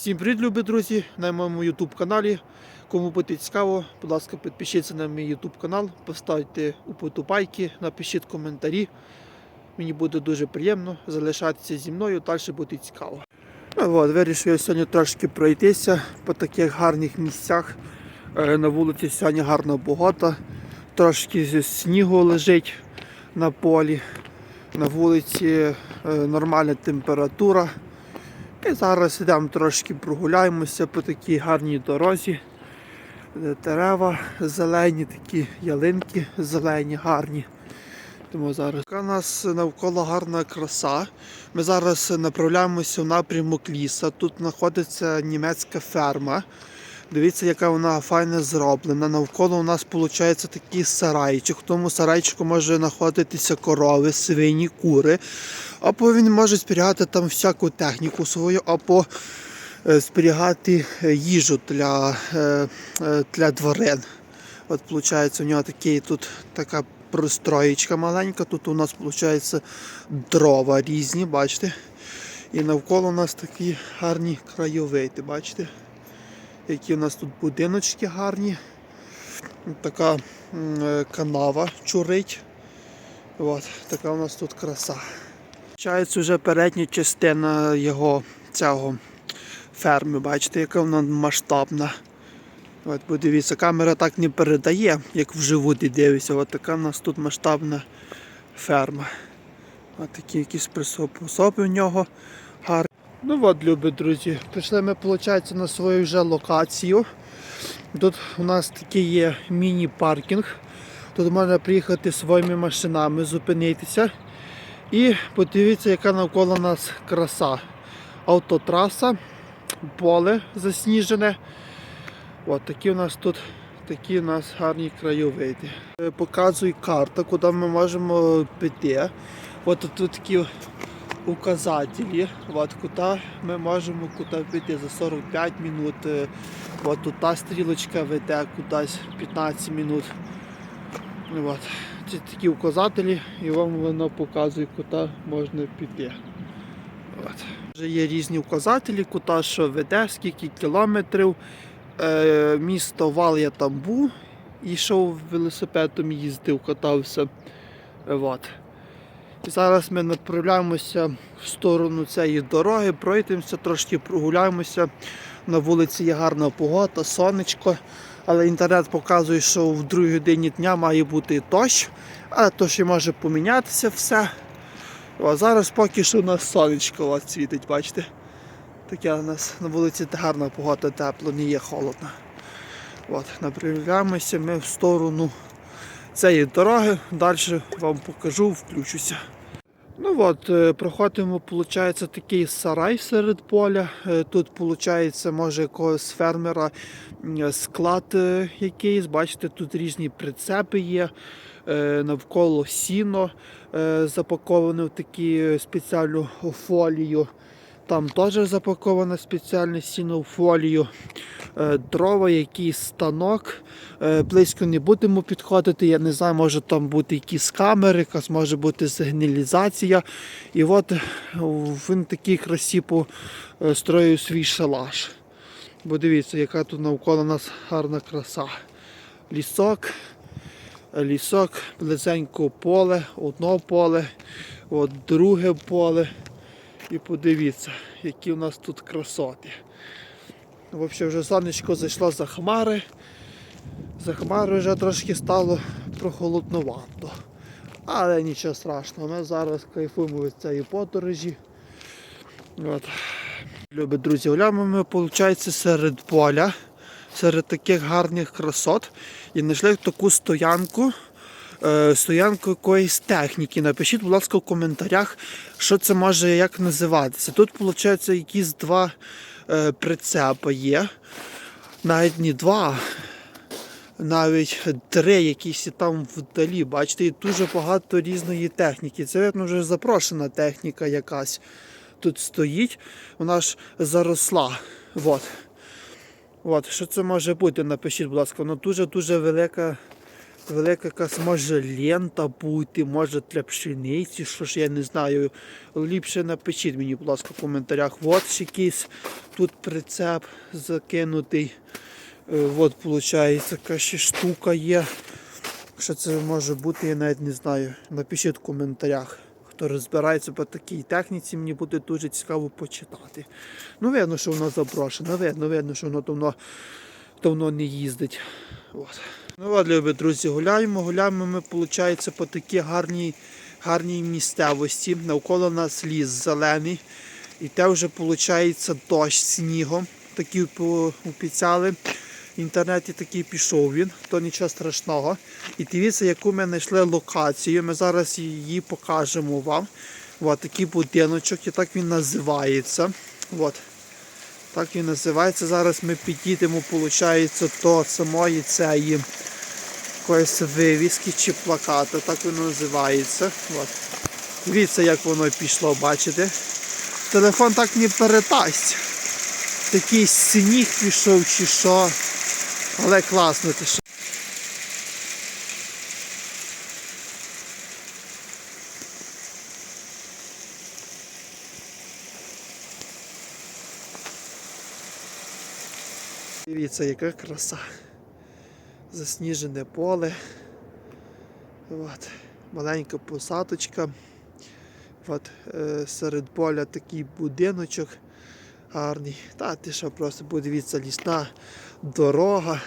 Всім привіт, любі друзі, на моєму YouTube каналі. Кому буде цікаво, будь ласка, підпишіться на мій YouTube канал, поставте уподобайки, напишіть коментарі. Мені буде дуже приємно залишатися зі мною, далі буде цікаво. Ну, от, вирішив я сьогодні трошки пройтися по таких гарних місцях. Е, На вулиці сьогодні гарна погода, трошки снігу лежить на полі. На вулиці е, нормальна температура. І зараз йдемо трошки прогуляємося по такій гарній дорозі. Де Дерева зелені, такі ялинки зелені, гарні. Тому зараз Така нас навколо гарна краса. Ми зараз направляємося в напрямок ліса. Тут знаходиться німецька ферма. Дивіться, яка вона файно зроблена. Навколо у нас виходить такий сарайчик. В тому сарайчику може знаходитися корови, свині, кури. Або він може зберігати там всяку техніку свою, або зберігати е, їжу для, е, е, для тварин. От виходить, у нього такий тут така пристроєчка маленька. Тут у нас виходить дрова різні, бачите? І навколо у нас такі гарні краєвиди, бачите? Які у нас тут будиночки гарні. Така канава чурить. От, така у нас тут краса. Получається вже передня частина його цього ферми, бачите, яка вона масштабна. От подивіться, камера так не передає, як вживу ти дивишся. От така у нас тут масштабна ферма. От такі якісь приспособи у нього гарні. Ну от, любі друзі, прийшли ми, виходить, на свою вже локацію. Тут у нас такий є міні-паркінг. Тут можна приїхати своїми машинами, зупинитися. І подивіться, яка навколо нас краса. Автотраса, поле засніжене. От такі у нас тут такі у нас гарні краєвиди. Е, Показує карта, куди ми можемо піти. От тут такі указателі, от куди ми можемо куди піти за 45 минут. Е, От тут та стрілочка веде кудись 15 минут. От. Це такі указателі і вам воно показує, куди можна піти. От. Вже є різні указателі, куди що веде, скільки кілометрів. Е, місто Вал я там був, йшов велосипедом, їздив, катався. От. І зараз ми направляємося в сторону цієї дороги, пройдемося, трошки прогуляємося. На вулиці є гарна погода, сонечко, але інтернет показує, що в другій годині дня має бути дощ, але то ще може помінятися все. О, зараз поки що у нас сонечко от світить, бачите? Таке у нас на вулиці гарна погода, тепло, не є холодно. От, направляємося ми в сторону цієї дороги. Далі вам покажу, включуся. Ну от, е, проходимо, виходить, такий сарай серед поля. Е, Тут, виходить, може якогось фермера склад е, якийсь. Бачите, тут різні прицепи є, навколо сіно запаковане в такі спеціальну фолію. Там теж запаковане спеціальне сіно в фолію. Е, Дрова, якийсь станок. Е, Близько не будемо підходити. Я не знаю, може там бути якісь камери, може бути сигналізація. І от е, він такий красі построїв свій шалаш. Бо дивіться, яка тут навколо нас гарна краса. Лісок, е, лісок, близенько поле, одно поле, от друге поле. І подивіться, які у нас тут красоти. Взагалі вже сонечко зайшло за хмари. За хмари вже трошки стало прохолодновато. Але нічого страшного, ми зараз кайфуємо від цієї подорожі. От. Любі друзі, гуляємо ми, виходить, серед поля, серед таких гарних красот. І знайшли таку стоянку, стоянку якоїсь техніки. Напишіть, будь ласка, в коментарях, що це може як називатися. Тут, виходить, якісь два е, прицепи є. Навіть не два, навіть три якісь там вдалі. Бачите, і дуже багато різної техніки. Це видно, вже запрошена техніка якась тут стоїть. Вона ж заросла. От. От. Що це може бути? Напишіть, будь ласка, воно дуже-дуже велика велика якась може лента бути, може для пшениці, що ж я не знаю. Ліпше напишіть мені, будь ласка, в коментарях. От якийсь тут прицеп закинутий. Е, От, виходить, така ще штука є. Що це може бути, я навіть не знаю. Напишіть в коментарях. Хто розбирається по такій техніці, мені буде дуже цікаво почитати. Ну, видно, що воно заброшено, видно, видно, що воно давно, давно не їздить. От. Ну от, любі друзі, гуляємо. Гуляємо ми, виходить, по такій гарній, гарній місцевості. Навколо нас ліс зелений. І те вже виходить дощ снігом. Такі обіцяли. В інтернеті такий пішов він, то нічого страшного. І дивіться, яку ми знайшли локацію. Ми зараз її покажемо вам. От такий будиночок, і так він називається. От. Так він називається. Зараз ми підійдемо, виходить, до самої цієї якоїсь вивіски чи плаката. Так воно називається. От. Дивіться, як воно пішло, бачите? Телефон так не передасть. Такий сніг пішов чи що. Але класно ти що. Дивіться, яка краса. Засніжене поле. От. Маленька посадочка. От, е, серед поля такий будиночок гарний. Та ти що просто подивіться, лісна дорога.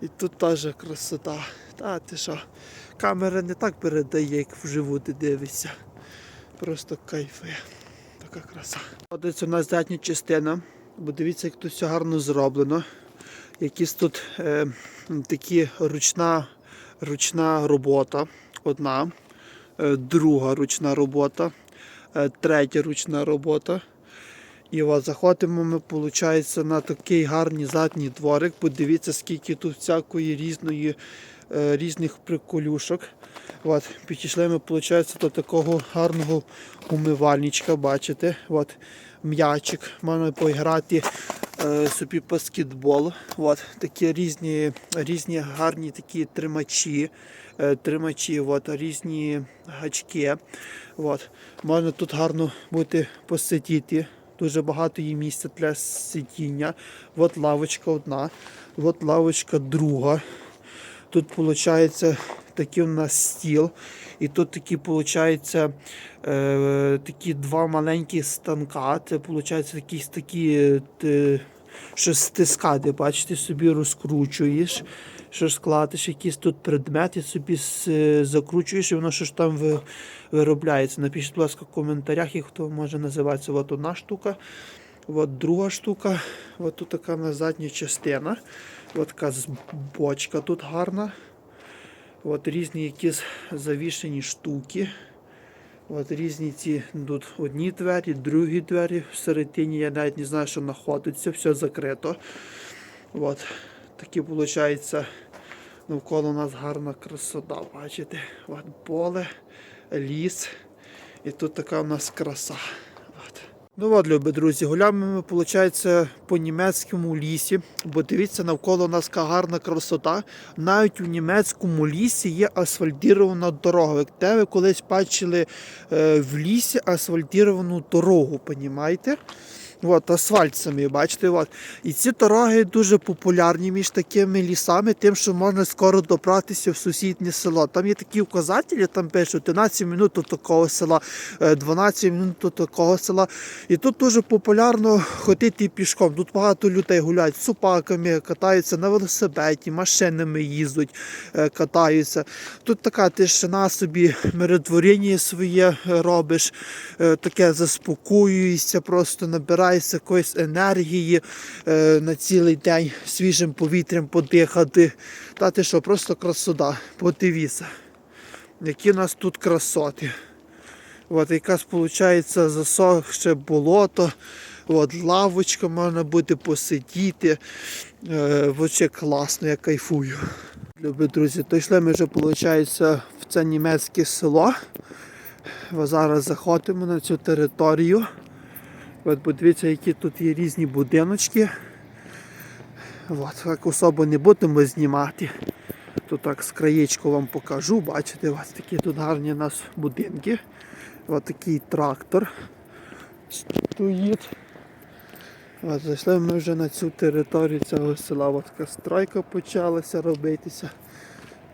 І тут теж красота. Та ти що, камера не так передає, як вживу ти дивишся. Просто кайфує. Така краса. Це у нас задня частина. Бо дивіться, як тут все гарно зроблено. Якісь тут е, такі ручна, ручна робота. Одна, е, друга ручна робота, е, третя ручна робота. І от заходимо ми, виходить, на такий гарний задній дворик. Подивіться, скільки тут всякої різної, е, різних приколюшок. От, підійшли ми, виходить, до такого гарного умивальничка, бачите. От, м'ячик, можна поіграти собі баскетбол. От, такі різні, різні гарні такі тримачі, е, тримачі, от, різні гачки. От. Можна тут гарно бути посидіти. Дуже багато є місця для сидіння. От лавочка одна, от лавочка друга. Тут виходить такий у нас стіл. І тут такі, виходить, е, такі два маленькі станка. Це виходить якісь такі, е, те, що стискати, бачите, собі розкручуєш, що складеш якісь тут предмети, собі закручуєш, і воно що ж там виробляється. Напишіть, будь ласка, в коментарях, як хто може називатися. От одна штука. От друга штука, от тут така на задня частина. От така бочка тут гарна. От різні якісь завішені штуки. От різні ці тут одні двері, другі двері. Всередині я навіть не знаю, що знаходиться, все закрито. От такі виходить навколо нас гарна красота. Бачите? От поле, ліс. І тут така у нас краса. Ну от, любі друзі, гуляємо ми, виходить, по німецькому лісі, бо дивіться, навколо нас така гарна красота. Навіть у німецькому лісі є асфальтірована дорога. Те ви колись бачили е, в лісі асфальтіровану дорогу, понімаєте? От, асфальт самі, бачите, от. І ці дороги дуже популярні між такими лісами, тим, що можна скоро добратися в сусіднє село. Там є такі указателі, там пишуть 11 минут до такого села, е, 12 минут до такого села. І тут дуже популярно ходити пішком. Тут багато людей гуляють з супаками, катаються на велосипеді, машинами їздять, е, катаються. Тут така тишина собі, миротворення своє е, робиш, е, таке заспокоюєшся, просто набираєшся якоїсь енергії е, на цілий день свіжим повітрям подихати. Та ти що, просто красота. Подивіться, які у нас тут красоти. От якась виходить засохше болото. От лавочка можна буде посидіти. Е, Вообще класно, я кайфую. Любі друзі, то йшли ми вже, виходить, в це німецьке село. Зараз заходимо на цю територію. От подивіться, які тут є різні будиночки. От, так особо не будемо знімати. Тут так з краєчку вам покажу. Бачите, ось такі тут гарні у нас будинки. Ось такий трактор стоїть. От, зайшли ми вже на цю територію цього села. Ось така стройка почалася робитися.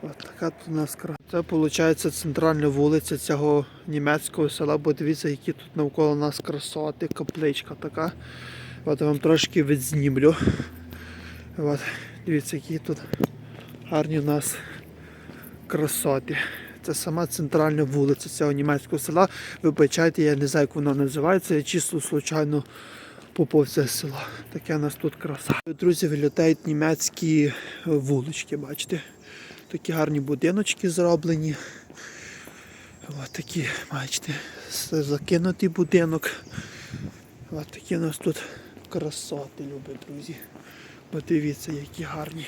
От така тут у нас кра. Це виходить центральна вулиця цього німецького села, бо дивіться, які тут навколо нас красоти, капличка така. От я вам трошки відзнімлю. От, дивіться, які тут гарні у нас красоти. Це сама центральна вулиця цього німецького села. Вибачайте, я не знаю, як вона називається, я чисто случайно попав це село. Таке у нас тут краса. Друзі, вилітають німецькі вулички, бачите? Такі гарні будиночки зроблені. Ось такі, бачите, закинутий будинок. Ось такі у нас тут красоти, любі друзі. Подивіться, які гарні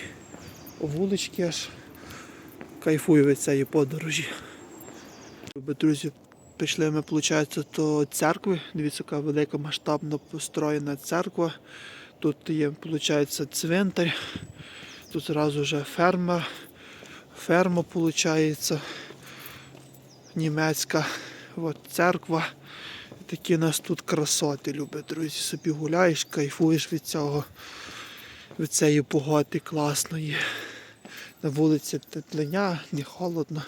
вулички аж. Кайфую від цієї подорожі. Любі друзі, пішли ми, виходить, до церкви. Дивіться, яка велика масштабно построєна церква. Тут є, виходить, цвинтар. Тут зразу вже ферма. Ферма, виходить, німецька. От церква. Такі нас тут красоти, любі друзі. Собі гуляєш, кайфуєш від цього, від цієї погоди класної. На вулиці теплення, не холодно.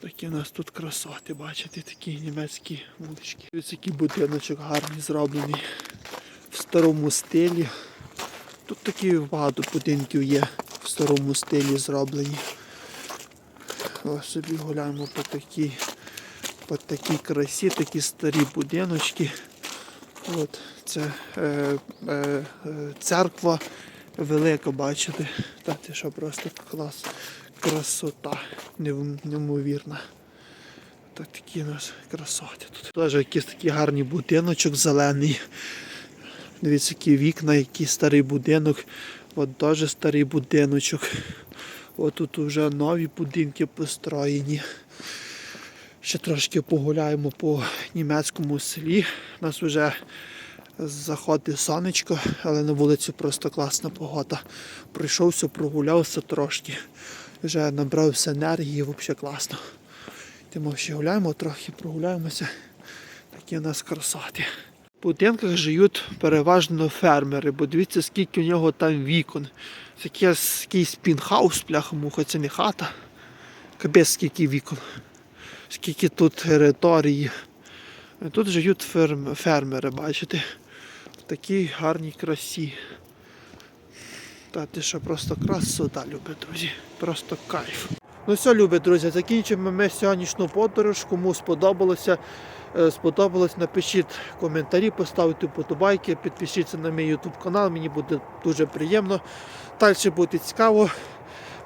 Такі у нас тут красоти, бачите, такі німецькі вулички. Ось який будиночок гарний зроблений в старому стилі. Тут такі багато будинків є в старому стилі зроблені. Собі гуляємо по такій, по такій красі, такі старі будиночки. От це е, е, церква велика, бачите. Та це що просто клас, красота неймовірна. Так такі у нас красоти тут. Теж якийсь такий гарний будиночок зелений. Дивіться, які вікна, який старий будинок. От теж старий будиночок. От тут вже нові будинки построєні. Ще трошки погуляємо по німецькому селі. У нас вже заходить сонечко, але на вулиці просто класна погода. Прийшовся, прогулявся трошки. Вже набрався енергії, взагалі класно. Тому ще гуляємо трохи, прогуляємося. Такі у нас красоти. В будинках живуть переважно фермери, бо дивіться, скільки у нього там вікон. Це якийсь, пінхаус, пляха-муха, це не хата. Капець скільки вікон. Скільки тут території. Тут живуть ферм, фермери, бачите? В такій гарній красі. Та ти що просто красота, любі друзі. Просто кайф. Ну все, любі друзі, закінчимо ми сьогоднішню подорож. Кому сподобалося, сподобалось, напишіть коментарі, поставте вподобайки, підпишіться на мій YouTube канал, мені буде дуже приємно. Далі буде цікаво.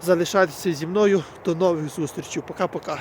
Залишайтеся зі мною. До нових зустрічей. Пока-пока.